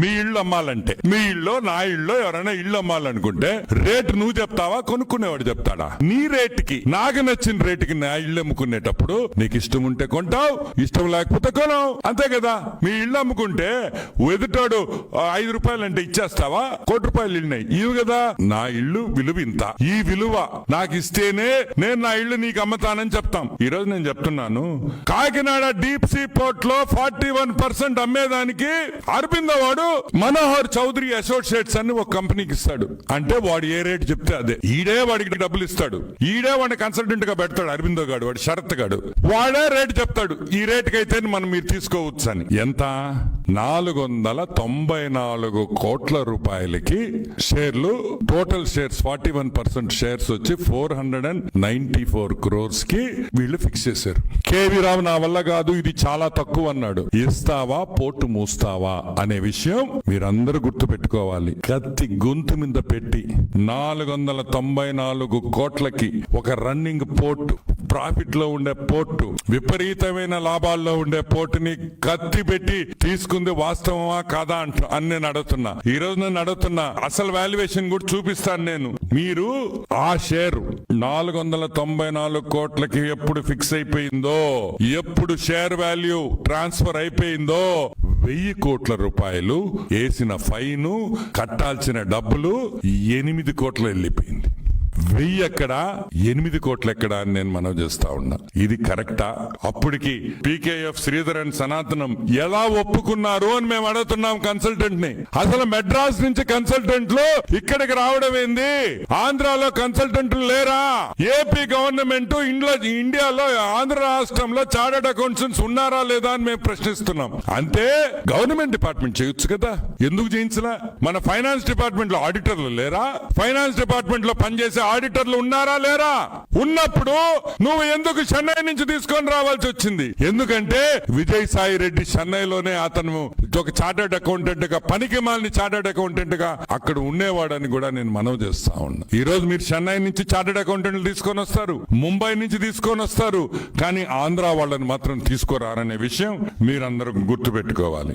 మీ ఇల్లు అమ్మాలంటే. మీ ఇల్లు నా ఇల్లు ఎవరైనా ఇల్లు అమ్మాలనుకుంటే రేటు నువ్వు చెప్తావా? కొనుక్కునేవాడు చెప్తాడా? నీ రేటుకి నాకు నచ్చిన రేటుకి నా ఇల్లు అమ్ముకునేటప్పుడు నీకు ఇష్టం ఉంటే కొంటావు ఇష్టం లేకపోతే కొనవు. అంతే కదా? మీ ఇల్లు అమ్ముకుంటే ఎదుటాడు ఐదు రూపాయలు అంటే ఇచ్చేస్తావా? కోటి రూపాయలు ఇల్లున్నాయి ఇవి కదా? నా ఇల్లు విలువ ఇంత. ఈ విలువ నాకు ఇస్తేనే నేను నా ఇల్లు నీకు అమ్ముతానని చెప్తాం. ఈ రోజు నేను చెప్తున్నాను కాకినాడ డీప్ సీ పోర్ట్లో ఫార్టీ వన్ పర్సెంట్ అమ్మేదానికి అరవింద మనోహర్ చౌదరి అసోసియేట్స్ అని ఒక కంపెనీకి ఇస్తాడు. అంటే వాడు ఏ రేట్ చెప్తే అదే. ఈడే వాడికి డబ్బులు ఇస్తాడు. ఈడే వాడిని కన్సల్టెంట్గా పెడతాడు అరవిందో గాడు వాడు శరత్ గాడు. వాడే రేట్ చెప్తాడు. ఈ రేటుకి అయితే మనం మీరు తీసుకోవచ్చు అని. ఎంత? నాలుగు వందల తొంభై నాలుగు కోట్ల రూపాయలకి షేర్లు. Total shares forty one percent shares వచ్చి four hundred and ninety four క్రోర్స్కి వీళ్ళు ఫిక్స్ చేశారు. కేవీ రావు నా వల్ల కాదు ఇది చాలా తక్కువ అన్నాడు. ఇస్తావా పోర్టు మూస్తావా అనే విషయం మీరందరూ గుర్తు పెట్టుకోవాలి కత్తి గొంతు మీద పెట్టి నాలుగు వందల తొంభై నాలుగు కోట్లకి ఒక రన్నింగ్ పోర్టు ప్రాఫిట్లో ఉండే పోర్టు విపరీతమైన లాభాల్లో ఉండే పోర్టుని కత్తి పెట్టి తీసుకుంది వాస్తవమా కాదా అంట అని నేను అడుగుతున్నా ఈ రోజు నేను అడుగుతున్నా అసలు వాల్యుయేషన్ కూడా చూపిస్తాను నేను. మీరు ఆ షేర్ నాలుగు వందల తొంభై నాలుగు కోట్లకి ఎప్పుడు ఫిక్స్ అయిపోయిందో ఎప్పుడు షేర్ వాల్యూ ట్రాన్స్ఫర్ అయిపోయిందో వెయ్యి కోట్ల రూపాయలు వేసిన ఫైను కట్టాల్సిన డబ్బులు ఎనిమిది కోట్లు వెళ్ళిపోయింది. వెయ్యి ఎక్కడ ఎనిమిది కోట్లు ఎక్కడ అని నేను మనం చేస్తా ఉన్నా. ఇది కరెక్టా? అప్పటికి పీకేఎఫ్ శ్రీధరన్ సనాతనం ఎలా ఒప్పుకున్నారు అని మేము అడుగుతున్నాం కన్సల్టెంట్ని అసలు మెడ్రాస్ నుంచి కన్సల్టెంట్లు ఇక్కడికి రావడం ఏంది? ఆంధ్రాలో కన్సల్టెంట్లు లేరా? ఏపీ గవర్నమెంట్ ఇంట్లో ఇండియాలో ఆంధ్ర రాష్ట్రంలో చార్టెడ్ అకౌంట్స్ ఉన్నారా లేదా అని మేము ప్రశ్నిస్తున్నాం. అంతే గవర్నమెంట్ డిపార్ట్మెంట్ చేయొచ్చు కదా? ఎందుకు చేయించలా? మన ఫైనాన్స్ డిపార్ట్మెంట్లో ఆడిటర్లు లేరా? ఫైనాన్స్ డిపార్ట్మెంట్లో పనిచేసే ఆడిటర్లు ఉన్నారా లేరా? ఉన్నప్పుడు నువ్వు ఎందుకు చెన్నై నుంచి తీసుకొని రావాల్సి వచ్చింది? ఎందుకంటే విజయ్ సాయి రెడ్డి చెన్నైలోనే అతను ఒక చార్టర్డ్ అకౌంటెంట్గా పనికి మాలిన చార్టర్డ్ అకౌంటెంట్గా అక్కడ ఉండేవాడని కూడా నేను మనవి చేస్తా ఉన్నా. ఈ రోజు మీరు చెన్నై నుంచి చార్టర్డ్ అకౌంటెంట్లు తీసుకొని వస్తారు ముంబై నుంచి తీసుకొని వస్తారు కానీ ఆంధ్ర వాళ్ళని మాత్రం తీసుకురారనే విషయం మీరందరూ గుర్తు పెట్టుకోవాలి